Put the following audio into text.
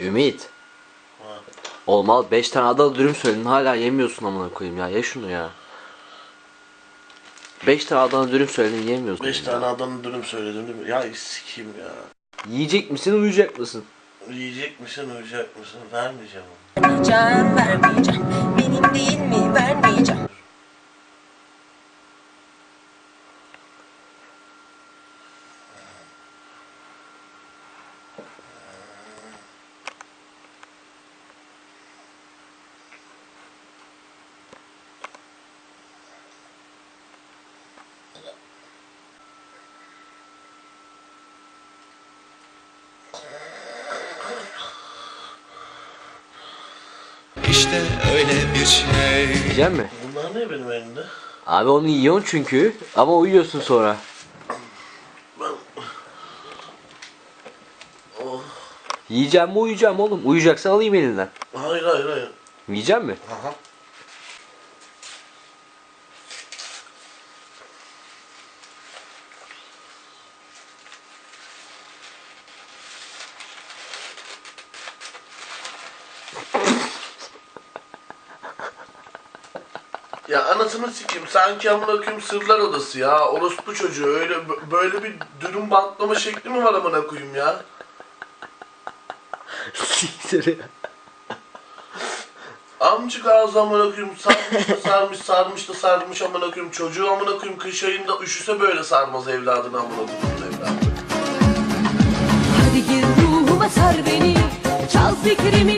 Ümit. Ha. Olmaz 5 tane Adana dürüm söyledin hala yemiyorsun amına koyayım ya. Ye şunu ya. 5 tane Adana dürüm söyledin yemiyorsun. 5 ya. tane adamın dürüm söyledim değil mi? Ya sikeyim ya. Yiyecek misin uyuyacak mısın? Yiyecek misin, uyuyacak mısın? Vermeyeceğim. Vermeyeceğim, vermeyeceğim. Benim değil mi? Vermeyeceğim. İşte öyle bir şey Yiyecek mi? Bunlar ne benim elimde? Abi onu yiyorsun çünkü ama uyuyorsun sonra. Oh. Yiyeceğim mi uyuyacağım oğlum? Uyuyacaksan alayım elinden. Hayır hayır hayır. Yiyecek mi? Aha. Ya anasını sikeyim sanki amına koyayım sırlar odası ya. Orospu çocuğu öyle bö- böyle bir dürüm bantlama şekli mi var amına koyayım ya? Siktir ya. Amcık ağzı amına koyayım sarmış da sarmış sarmış da sarmış amına koyayım çocuğu amına koyayım kış ayında üşüse böyle sarmaz evladını amına koyayım evladı. Hadi gir ruhuma sar beni Çal fikrimi